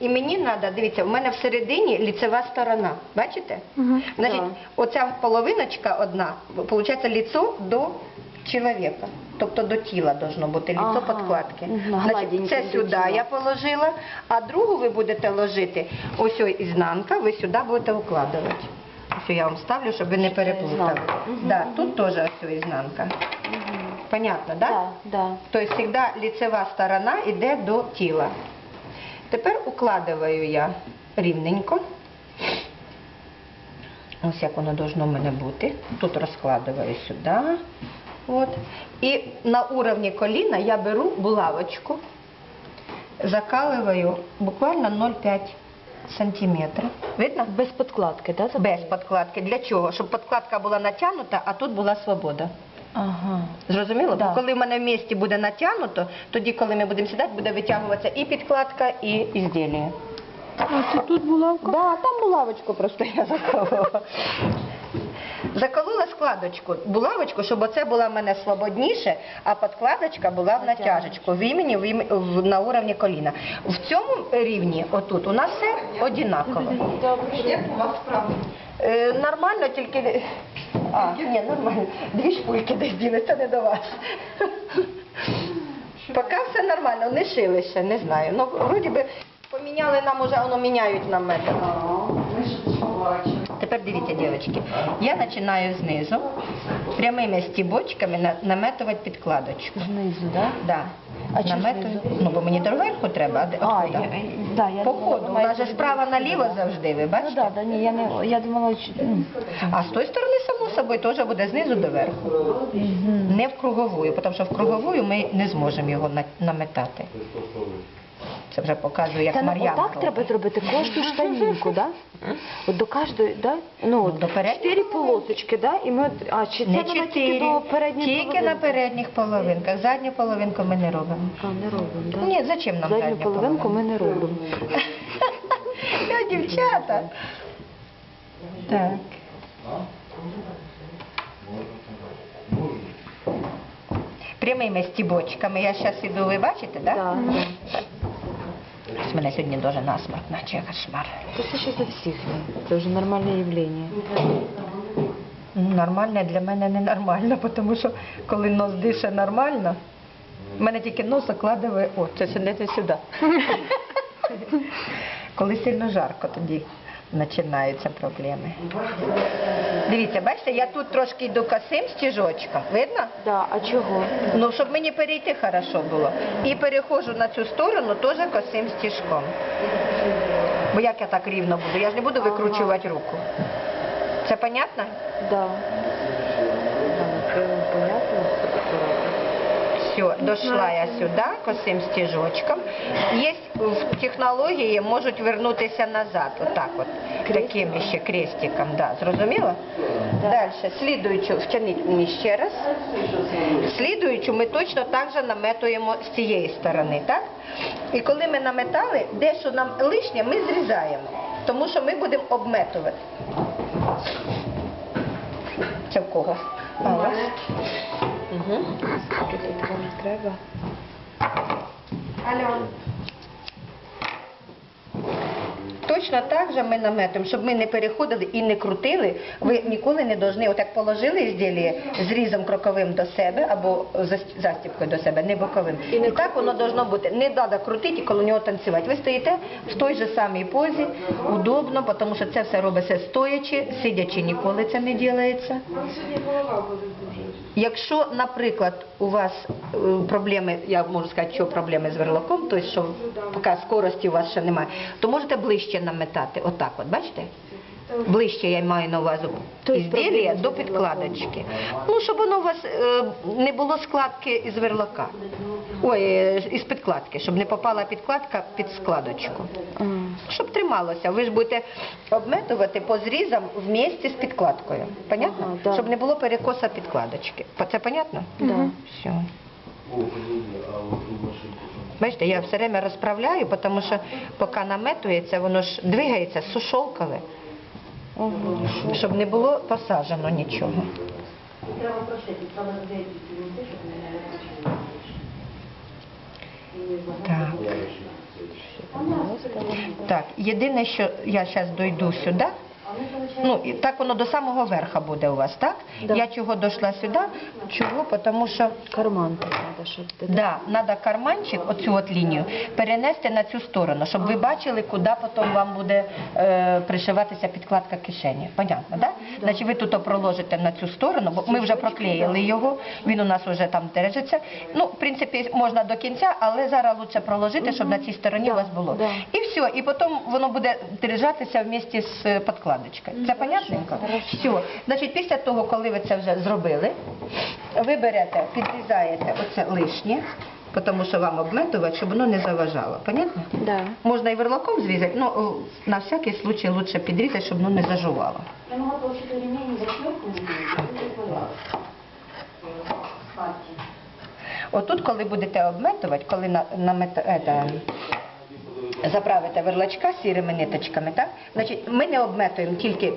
І мені треба, дивіться, в мене всередині ліцева сторона. Бачите? Мгм. Значить, Да. оця половиночка одна, виходить, ліцо до чоловіка. Тобто до тіла должно бути ліцо Ага. подкладки. Мгм, Значить, це сюди я положила, а другу ви будете ложити, ось ось ізнанка, ви сюди будете укладувати. Ось я вам ставлю, щоб ви не переплутали. Да, тут теж ось ось ізнанка. Понятно, так? Да? Да, да. Тобто завжди ліцева сторона йде до тіла. Тепер укладаю я рівненько. Ось як воно должно в мене бути. Тут розкладаю сюди. От. І на уровні коліна я беру булавочку, закаливаю буквально 0,5 сантиметра. Видно? Без подкладки, да? Без подкладки. Для чого? Щоб подкладка була натягнута, а тут була свобода. Ага. Зрозуміло? Да. Бо коли в мене в місті буде натягнуто, тоді, коли ми будемо сідати, буде витягуватися і підкладка, і ізділля. А це тут булавка? Да, там булавочку просто я заколола. Заколола складочку, булавочку, щоб оце була в мене свободніше, а підкладочка була в натяжечку, в імені, в ім- в- на уровні коліна. В цьому рівні, отут, у нас все одинаково. Добре. Е, нормально, тільки. А, ні, нормально. Дві шпульки десь діли, це не до вас. Поки все нормально, не шили ще, не знаю. Ну, вроді би, поміняли нам уже, воно міняють нам метод. Тепер дивіться, дівчатки, я починаю знизу прямими стібочками наметувати підкладочку. Знизу, да? Да. А Наметую. знизу? Ну, бо мені доверху треба, а А, я, да, я По ходу, у нас же справа наліво завжди, ви Ну бачите? да, да, ні, я не, я думала, що... А з тої сторони, само собою, теж буде знизу до верху. Не в круговую, тому що в круговую ми не зможемо його наметати. Це вже показую, як Це ну, отак треба зробити кожну штанінку, да? От до кожної, да? Ну, от до передньої чотири полосочки, да? І ми, от- а, чи це Не вона тільки чотири, до передньої тільки половинки? на передніх половинках. Задню половинку ми не робимо. А, не робимо, да? Ні, зачем нам Задню задня половинку ми половинка? не робимо. Я дівчата. Так. Прямими стібочками. Я зараз іду, ви бачите, так? Да, Да? Да. Мене сьогодні дуже насморк, наче кошмар. Це все ще за всіх. Це вже нормальне явлення. Нормальне для мене ненормально, тому що коли нос дише нормально, в мене тільки нос кладе, о, це сидити сюди. Коли сильно жарко, тоді починаються проблеми. Дивіться, бачите, я тут трошки йду косим стіжочком, видно? Да, а чого? Ну, щоб мені перейти хорошо було. І переходжу на цю сторону теж косим стіжком. Бо як я так рівно буду? Я ж не буду викручувати руку. Це понятно? Да. Да, це понятно. Все, дошла я сюди, косим стіжочком. Є в технології, можуть вернутися назад, отак от, таким ще крестиком, да, зрозуміло? Далі, слідуючу, втягніть мені ще раз. Слідуючу ми точно так же наметуємо з цієї сторони, так? І коли ми наметали, дещо нам лишнє, ми зрізаємо, тому що ми будемо обметувати. Це в кого? А, Угу. Тут вам треба. Точно так же ми наметимо, щоб ми не переходили і не крутили. Ви ніколи не повинні, отак положили ізділля зрізом кроковим до себе або зас- застіпкою до себе, не боковим. І, так воно должно бути. Не треба крутити і коло нього танцювати. Ви стоїте в той же самій позі, удобно, тому що це все робиться стоячи, сидячи ніколи це не робиться. Якщо, наприклад, у вас е, проблеми, я можу сказати, що проблеми з верлаком, тобто, що поки скорості у вас ще немає, то можете ближче наметати. Отак, от, бачите? Ближче я маю на увазі ізділля до підкладочки. Ну, щоб воно у вас е, не було складки із верлака. Ой, е, із підкладки, щоб не попала підкладка під складочку. Щоб трималося. Ви ж будете обметувати по зрізам в місті з підкладкою. Понятно? Ага, да. Щоб не було перекоса підкладочки. Це понятно? Да. Все. Бачите, я все время розправляю, тому що поки наметується, воно ж двигається сушолкове, Ага. Щоб не було посаджено нічого. Так. Так, єдине, що я зараз дойду сюди. Ну, і так воно до самого верха буде у вас, так? Да. Я чого дійшла сюди? Чого? Тому що Карман тут треба, щоб ти... да, треба карманчик, оцю от лінію, перенести на цю сторону, щоб ви бачили, куди потім вам буде е, пришиватися підкладка кишені. Понятно, да? Значить, ви тут проложите на цю сторону, бо ми вже проклеїли його, він у нас вже там держиться. Ну, в принципі, можна до кінця, але зараз краще проложити, щоб на цій стороні Да, у вас було. да. І все, і потім воно буде держатися вместе з е, підкладочкою. Це понятненько? Все. Значить, після того, коли ви це вже зробили, ви берете, підрізаєте оце лишнє, тому що вам обметувати, щоб воно не заважало. Понятно? Да. Можна і верлаком зрізати, але на всякий случай лучше підрізати, щоб воно не зажувало. Я могла за Отут, коли будете обметувати, коли на, намет- ета, заправите верлачка сірими ниточками, так? Значить, ми не обметуємо тільки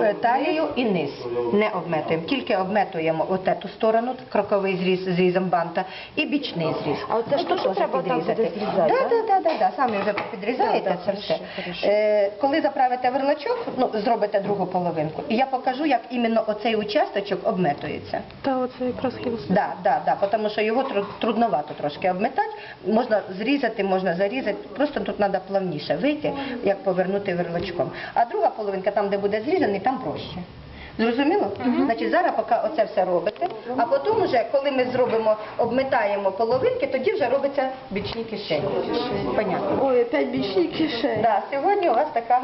е, талію і низ. Не обметуємо, тільки обметуємо отету сторону, кроковий зріз з зрізом банта і бічний зріз. А оце ж Отут теж треба так да, да, да, да, самі вже підрізаєте це все. Е, коли заправите верлачок, ну, зробите другу половинку, і я покажу, як іменно оцей участочок обметується. Та оце якраз. Да, да, да, тому що його трудновато трошки обметати. Можна зрізати, можна зарізати. Просто тут треба плавніше вийти, як повернути верлочком. А друга половинка, там, де буде зрізаний, там проще. Зрозуміло? Значить, зараз поки оце все робите, а потім вже, коли ми зробимо, обмитаємо половинки, тоді вже робиться бічні кишені. Понятно? Ой, опять бічні кишені. Да, сьогодні у вас така